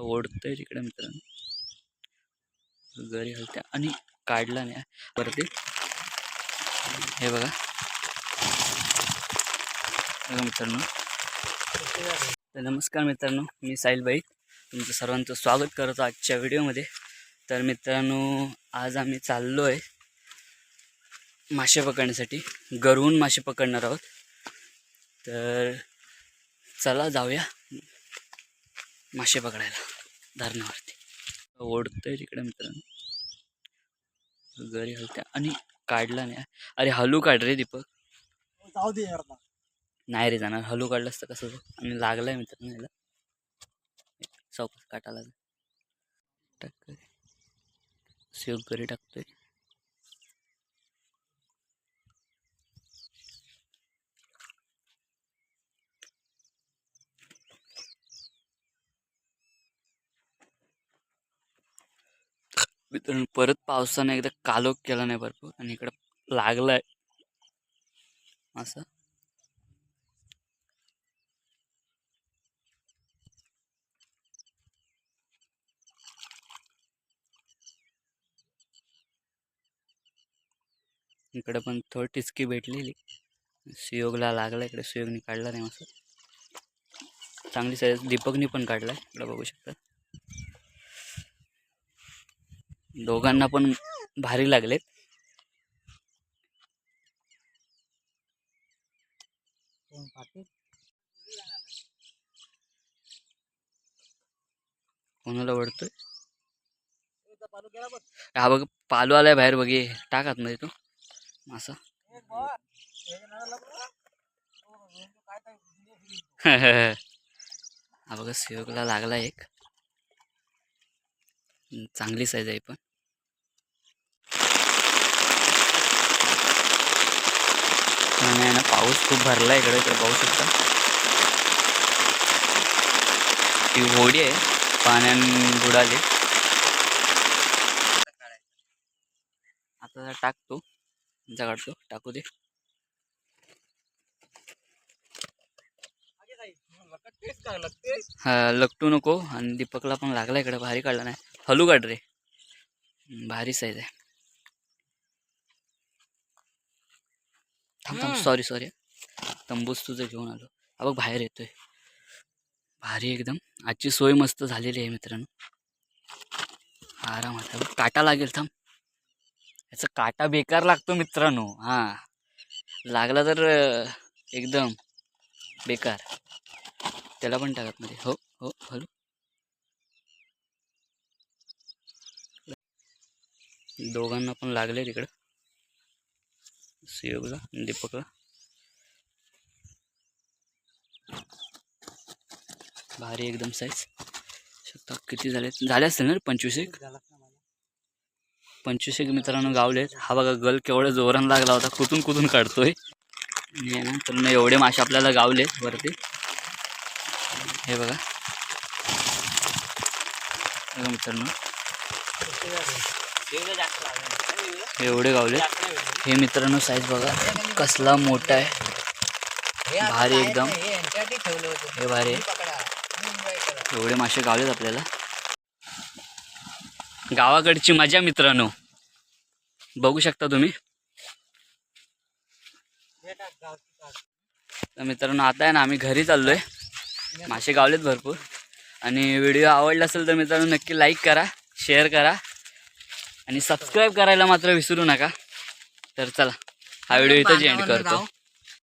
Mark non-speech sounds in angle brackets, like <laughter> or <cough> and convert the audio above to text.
ओढतोय तिकडे मित्रांनो. घरी हलत्या आणि काढला नाही. परत हे बघा. बघा मित्रांनो. तर नमस्कार मित्रांनो मी साहिलबाई तुमचं सर्वांचं स्वागत करतो आजच्या व्हिडिओमध्ये. तर मित्रांनो आज आम्ही चाललो आहे मासे पकडण्यासाठी. गरवून मासे पकडणार आहोत. तर चला जाऊया मासे पकडायला. धरणावरती ओढतोय तिकडे मित्रांनो. घरी हलत्या. आणि काढला नाही. अरे हलू काढ रे दीपक. जाऊ दे यार नाही रे जाणार. हलू काढलं असतं कसं? आणि लागलाय मित्रांनो याला. चौकात काटा लागला टाक घरी टाकतोय. मित्रांनो परत पावसाने एकदा कालोख केला नाही भरपूर आणि इकडं लागलाय. असं. इकडे पण थोडी टिचकी भेटलेली. सुयोगला लागला इकडे सुयोगने काढला नाही असं. चांगली साईज दीपकनी पण काढला इकडे बघू शकता. दोघांना पण भारी लागलेत. कोणाला ओढतोय हा बघ पालू आलाय बाहेर बघे टाकात मध्ये तो. मासा. <laughs> हा बघा. सहयोगला लागला एक. चांगली साईज आहे पण. आहे ना पाऊस खूप भरला इकडे इकडे पाहू शकता. ती होडी आहे पाण्यान बुडाली आता टाकतो काढतो टाकू दे. हा लकटू नको आणि दीपकला पण लागला इकडे भारी काढला नाही. हलू काढ रे. भारी साईज आहे. थांब थांब सॉरी सॉरी तंबूस तुझं घेऊन आलो. हा बघ बाहेर येतोय. भारी एकदम. आजची सोय मस्त झालेली आहे मित्रांनो. आरामात आहे बघ, काटा लागेल थांब. याचा काटा बेकार लागतो मित्रांनो. हा. लागला तर एकदम बेकार. त्याला पण टाकत मध्ये हो हो हॅलो दोघांना पण लागले तिकडं. सुयोगला दीपकला. भारी एकदम साईज शकता किती झाले झाले असतील ना पंचवीस एक? पंचवीस एक मित्रांनो गावलेत हा बघा गल केवढा जोरान लागला होता. कुठून कुठून काढतोय? तर एवढे मासे आपल्याला गावलेत वरती. हे बघा मित्रांनो. एवढे गावले. हे मित्रांनो साईज बघा. कसला मोठा आहे. भारी एकदम. हे भारी आहे. एवढे मासे गावलेत आपल्याला. गावाकडची मजा मित्रांनो. बघू शकता तुम्ही. तर मित्रांनो आता आहे ना आम्ही घरी चाललोय. मासे गावलेत भरपूर. आणि व्हिडिओ आवडला असेल तर मित्रांनो नक्की लाईक करा शेअर करा. आणि सबस्क्राईब करायला मात्र विसरू नका. तर चला हा व्हिडिओ इथंच एंड करतो.